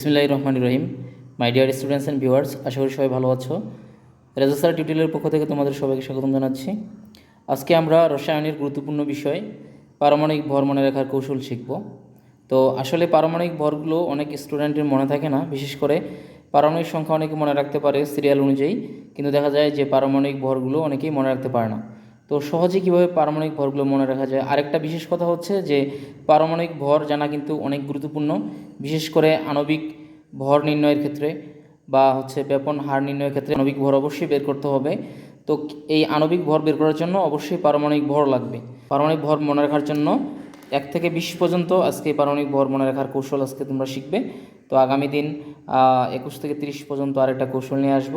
বিসমিল্লাহ রহমান রহিম। My dear students and viewers আশা করি সবাই ভালো আছো। রেজিস্টার টিউটোরিয়ালের পক্ষ থেকে তোমাদের সবাইকে স্বাগতম জানাচ্ছি। আজকে আমরা রসায়নের গুরুত্বপূর্ণ বিষয়, পারমাণবিক ভর মনে রাখার কৌশল শিখব। তো আসলে পারমাণবিক ভরগুলো অনেক স্টুডেন্টের মনে থাকে না, বিশেষ করে পারমাণবিক সংখ্যা অনেকে মনে রাখতে পারে সিরিয়াল অনুযায়ী। কিন্তু দেখা যায় যে পারমাণবিক ভরগুলো অনেকেই মনে রাখতে পারে না। তো সহজে কীভাবে পারমাণবিক ভরগুলো মনে রাখা যায়? আরেকটা বিশেষ কথা হচ্ছে যে, পারমাণবিক ভর জানা কিন্তু অনেক গুরুত্বপূর্ণ, বিশেষ করে আণবিক ভর নির্ণয়ের ক্ষেত্রে বা হচ্ছে ব্যাপন হার নির্ণয়ের ক্ষেত্রে আণবিক ভর অবশ্যই বের করতে হবে। তো এই আণবিক ভর বের করার জন্য অবশ্যই পারমাণবিক ভর লাগবে। পারমাণবিক ভর মনে রাখার জন্য এক থেকে বিশ পর্যন্ত আজকে পারমাণবিক ভর মনে রাখার কৌশল আজকে তোমরা শিখবে। তো আগামী দিন একুশ থেকে তিরিশ পর্যন্ত আরেকটা কৌশল নিয়ে আসব।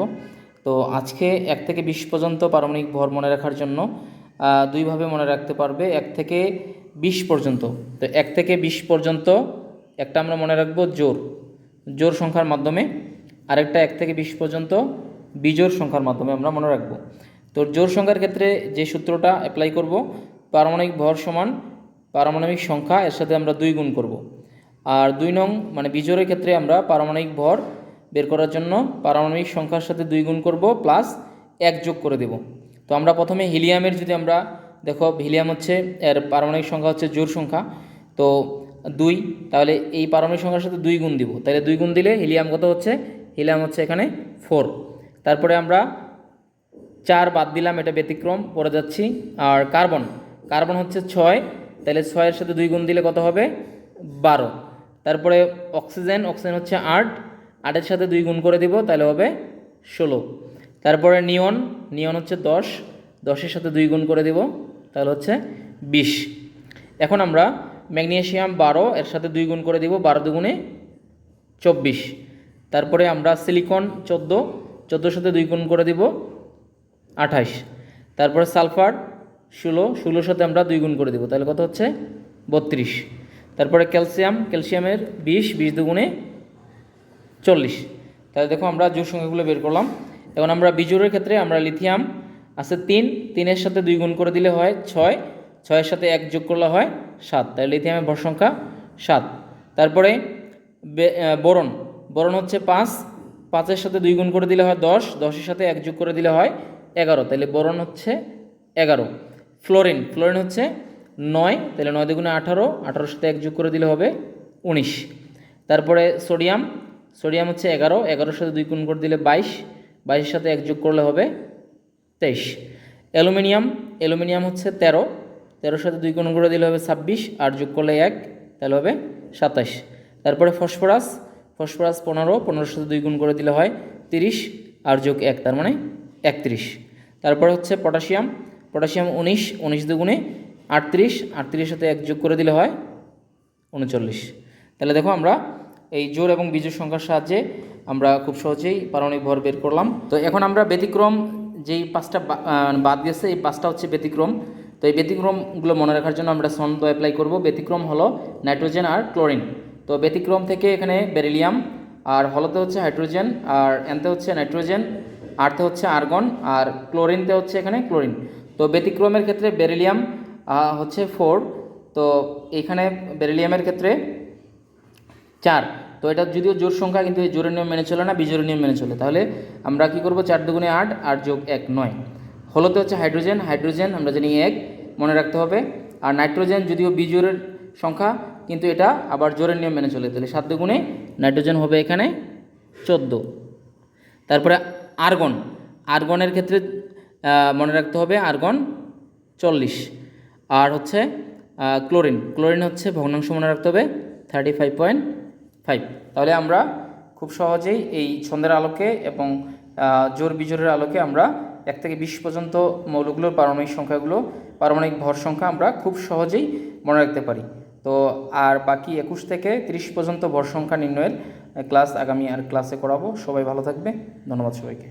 তো আজকে এক থেকে বিশ পর্যন্ত পারমাণবিক ভর মনে রাখার জন্য দুইভাবে মনে রাখতে পারবে, এক থেকে বিশ পর্যন্ত। তো এক থেকে বিশ পর্যন্ত একটা আমরা মনে রাখব জোর জোর সংখ্যার মাধ্যমে আরেকটা এক থেকে বিশ পর্যন্ত বিজোর সংখ্যার মাধ্যমে আমরা মনে রাখব। তো জোর সংখ্যার ক্ষেত্রে যে সূত্রটা অ্যাপ্লাই করব, পারমাণবিক ভর সমান পারমাণবিক সংখ্যা, এর সাথে আমরা দুই গুণ করব। আর দুই নং মানে বিজোরের ক্ষেত্রে আমরা পারমাণবিক ভর বের করার জন্য পারমাণবিক সংখ্যার সাথে দুই গুণ করব প্লাস এক যোগ করে দেব। তো আমরা প্রথমে হিলিয়ামের যদি আমরা, দেখো হিলিয়াম হচ্ছে, এর পারমাণবিক সংখ্যা হচ্ছে জোর সংখ্যা। তো দুই, তাহলে এই পারমাণবিক সংখ্যার সাথে দুই গুণ দিব। তাহলে দুই গুণ দিলে হিলিয়াম কত হচ্ছে? হিলিয়াম হচ্ছে এখানে ফোর তারপরে আমরা চার বাদ দিলাম, এটা ব্যতিক্রম পড়ে যাচ্ছি। আর কার্বন কার্বন হচ্ছে ছয়, তাহলে ছয়ের সাথে দুই গুণ দিলে কত হবে? বারো। তারপরে অক্সিজেন অক্সিজেন হচ্ছে আট আটের সাথে দুই গুণ করে দিব, তাহলে হবে ষোলো। তারপরে নিয়ন নিয়ন হচ্ছে দশ, দশের সাথে দুই গুণ করে দিব, তাহলে হচ্ছে বিশ। এখন আমরা ম্যাগনেসিয়াম বারো, এর সাথে দুই গুণ করে দিব, বারো দুগুণে চব্বিশ। তারপরে আমরা সিলিকন চোদ্দ, চোদ্দোর সাথে দুই গুণ করে দিব, আঠাশ। তারপরে সালফার ষোলো, ষোলোর সাথে আমরা দুই গুণ করে দিব, তাহলে কত হচ্ছে বত্রিশ। তারপরে ক্যালসিয়াম, ক্যালসিয়ামের বিশ বিশ দুগুণে চল্লিশ। তাহলে দেখো আমরা জোর সংখ্যাগুলো বের করলাম। এখন আমরা বিজোড়ের ক্ষেত্রে আমরা লিথিয়াম আছে তিন, তিনের সাথে দুই গুণ করে দিলে হয় ছয়, ছয়ের সাথে এক যোগ করলে হয় সাত। তাহলে লিথিয়ামের ভর সংখ্যা সাত। তারপরে বরণ বোরন। হচ্ছে পাঁচ, পাঁচের সাথে দুই গুণ করে দিলে হয় দশ, দশের সাথে এক যোগ করে দিলে হয় এগারো। তাহলে বরণ হচ্ছে এগারো। ফ্লোরিন ফ্লোরিন হচ্ছে নয়, তাহলে নয় দুগুণে আঠারো, আঠারোর সাথে এক যোগ করে দিলে হবে উনিশ। তারপরে সোডিয়াম সোডিয়াম হচ্ছে এগারো, এগারোর সাথে দুই গুণ করে দিলে বাইশ, বাইশের সাথে এক যোগ করলে হবে তেইশ। অ্যালুমিনিয়াম অ্যালুমিনিয়াম হচ্ছে তেরো, তেরোর সাথে দুই গুণ করে দিলে হবে ছাব্বিশ, আর যোগ করলে এক, তাহলে হবে সাতাশ। তারপরে ফসফরাস ফসফরাস পনেরো, পনেরোর সাথে দুই গুণ করে দিলে হয় তিরিশ, আর যোগ এক, তার মানে একত্রিশ। তারপরে হচ্ছে পটাশিয়াম পটাশিয়াম উনিশ উনিশ দুগুণে আটত্রিশ, আটত্রিশের সাথে এক যোগ করে দিলে হয় উনচল্লিশ। তাহলে দেখো আমরা এই জোর এবং বিজোড় সংখ্যার সাহায্যে আমরা খুব সহজেই পারমাণবিক ভর বের করলাম। তো এখন আমরা ব্যতিক্রম যেই পাঁচটা বাদ গেছে এই পাঁচটা হচ্ছে ব্যতিক্রম। তো এই ব্যতিক্রমগুলো মনে রাখার জন্য আমরা ছন্দ অ্যাপ্লাই করব। ব্যতিক্রম হলো নাইট্রোজেন আর ক্লোরিন। তো ব্যতিক্রম থেকে এখানে বেরিলিয়াম, আর হলোতে হচ্ছে হাইড্রোজেন, আর এনতে হচ্ছে নাইট্রোজেন, আরতে হচ্ছে আর্গন, আর ক্লোরিনতে হচ্ছে এখানে ক্লোরিন। তো ব্যতিক্রমের ক্ষেত্রে বেরিলিয়াম হচ্ছে ফোর। তো এখানে বেরিলিয়ামের ক্ষেত্রে চার। তো এটা যদিও জোর সংখ্যা, কিন্তু এই জোরের নিয়ম মেনে চলে না বিজোরের নিয়ম মেনে চলে। তাহলে আমরা কি করব? চার দুগুণে আট আট যোগ এক নয়। হলোতে হচ্ছে হাইড্রোজেন। হাইড্রোজেন আমরা জানি এক, মনে রাখতে হবে। আর নাইট্রোজেন যদিও বিজোরের সংখ্যা, কিন্তু এটা আবার জোরের নিয়ম মেনে চলে। তাহলে সাত দুগুণে নাইট্রোজেন হবে এখানে চোদ্দ। তারপরে আর্গন। আর্গনের ক্ষেত্রে মনে রাখতে হবে আর্গন চল্লিশ। আর হচ্ছে ক্লোরিন। ক্লোরিন হচ্ছে ভগ্নাংশ মনে রাখতে হবে থার্টি ফাইভ পয়েন্ট ফাইভ তাহলে আমরা খুব সহজেই এই ছন্দের আলোকে এবং জোর বিজোরের আলোকে আমরা এক থেকে বিশ পর্যন্ত মৌলগুলোর পারমাণবিক সংখ্যাগুলো, পারমাণবিক ভর সংখ্যা আমরা খুব সহজেই মনে রাখতে পারি। তো আর বাকি একুশ থেকে তিরিশ পর্যন্ত ভর সংখ্যা নির্ণয়ের ক্লাস আগামী আর ক্লাসে করাবো। সবাই ভালো থাকবে। ধন্যবাদ সবাইকে।